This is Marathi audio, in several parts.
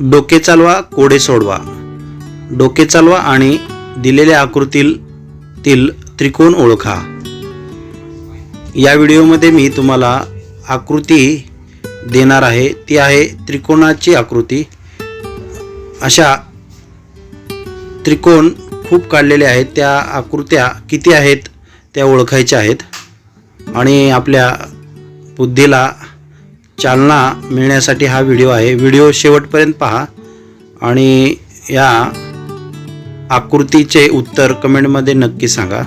डोके चालवा कोडे सोडवा. डोके चालवा आणि दिलेल्या आकृतील तील त्रिकोण ओळखा. या व्हिडिओमध्ये मी तुम्हाला आकृती देणार आहे. ती आहे त्रिकोणाची आकृती. अशा त्रिकोण खूप काढलेले आहेत. त्या आकृत्या किती आहेत त्या ओळखायच्या आहेत. आणि आपल्या बुद्धीला चालना मिळण्यासाठी हा व्हिडिओ आहे. व्हिडिओ शेवटपर्यंत पहा आणि या आकृतीचे उत्तर कमेंटमध्ये नक्की सांगा.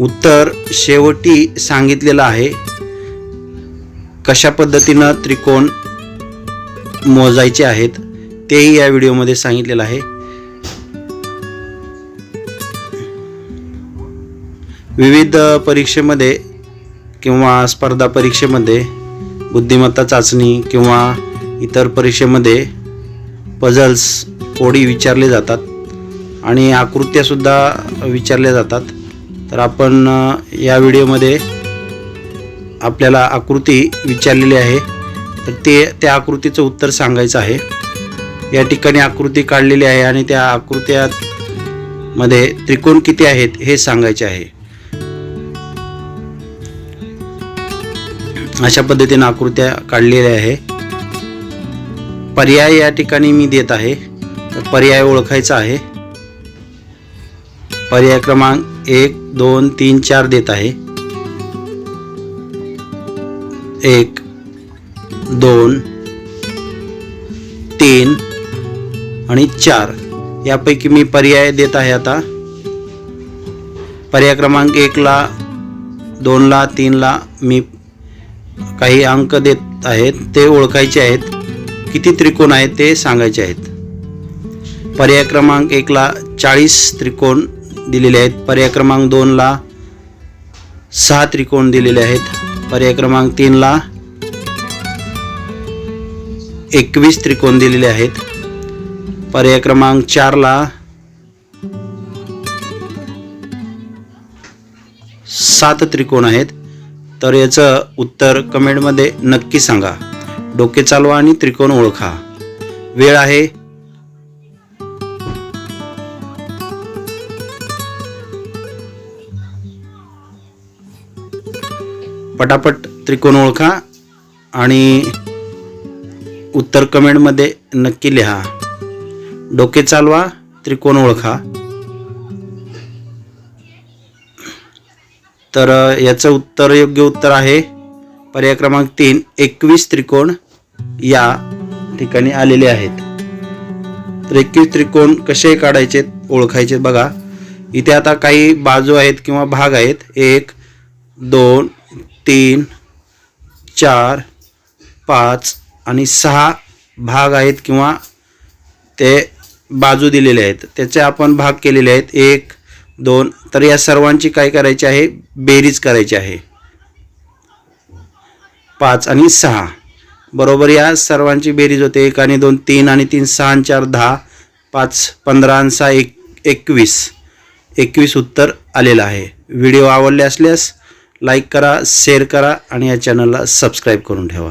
उत्तर शेवटी सांगितलेलं आहे कशा पद्धतीनं त्रिकोण मोजायचे आहेत तेही या व्हिडिओमध्ये सांगितलेलं आहे. विविध परीक्षेमध्ये किंवा स्पर्धा परीक्षेमध्ये बुद्धिमत्ता चाचणी किंवा इतर परीक्षेमध्ये पझल्स कोडी विचारले जातात आणि आकृत्यासुद्धा विचारल्या जातात. तर आपण या व्हिडिओमध्ये आपल्याला आकृती विचारलेली आहे. तर ते त्या आकृतीचं उत्तर सांगायचं आहे. या ठिकाणी आकृती काढलेली आहे आणि त्या आकृत्यामध्ये त्रिकोण किती आहेत हे सांगायचे आहे. अशा पद्धतीने आकृत्या काढलेल्या आहे. पर्याय या ठिकाणी मी देत आहे. तर पर्याय ओळखायचा आहे. पर्याय क्रमांक एक दोन तीन चार देत आहे. एक दोन तीन आणि चार. यापैकी मी पर्याय देत आहे आता. पर्याय क्रमांक एकला दोनला तीनला मी काही अंक देत आहेत ते ओळखायचे आहेत. किती त्रिकोण आहेत ते सांगायचे आहेत. पर्याय क्रमांक एकला चाळीस त्रिकोण दिलेले आहेत. पर्याय क्रमांक दोनला सहा त्रिकोण दिलेले आहेत. पर्याय क्रमांक तीनला एकवीस त्रिकोण दिलेले आहेत. पर्याय क्रमांक चारला सात त्रिकोण आहेत. तर याचं उत्तर कमेंटमध्ये नक्की सांगा. डोके चालवा आणि त्रिकोण ओळखा. वेळ आहे. पटापट त्रिकोण ओळखा आणि उत्तर कमेंटमध्ये नक्की लिहा. डोके चालवा त्रिकोण ओळखा. तर याचं उत्तर योग्य उत्तर आहे. पर्याय क्रमांक तीन एकवीस त्रिकोण या ठिकाणी आलेले आहेत. तर एकवीस त्रिकोण कसे काढायचे ओळखायचे बघा. इथे आता काही बाजू आहेत किंवा भाग आहेत. एक दोन तीन चार पाच आणि सहा भाग आहेत किंवा ते बाजू दिलेले आहेत. त्याचे आपण भाग केलेले आहेत. एक दोन तर या सर्वांची काय करायची आहे? बेरीज करायची आहे. पाच आणि सहा. बरोबर या सर्वांची बेरीज होते. एक आणि दोन तीन आणि तीन सहा आणि चार दहा. पाच पंधरा आणि सहा एक एकवीस. एकवीस उत्तर आलेलं आहे. व्हिडिओ आवडले असल्यास लाईक करा शेअर करा आणि या चॅनलला सबस्क्राईब करून ठेवा.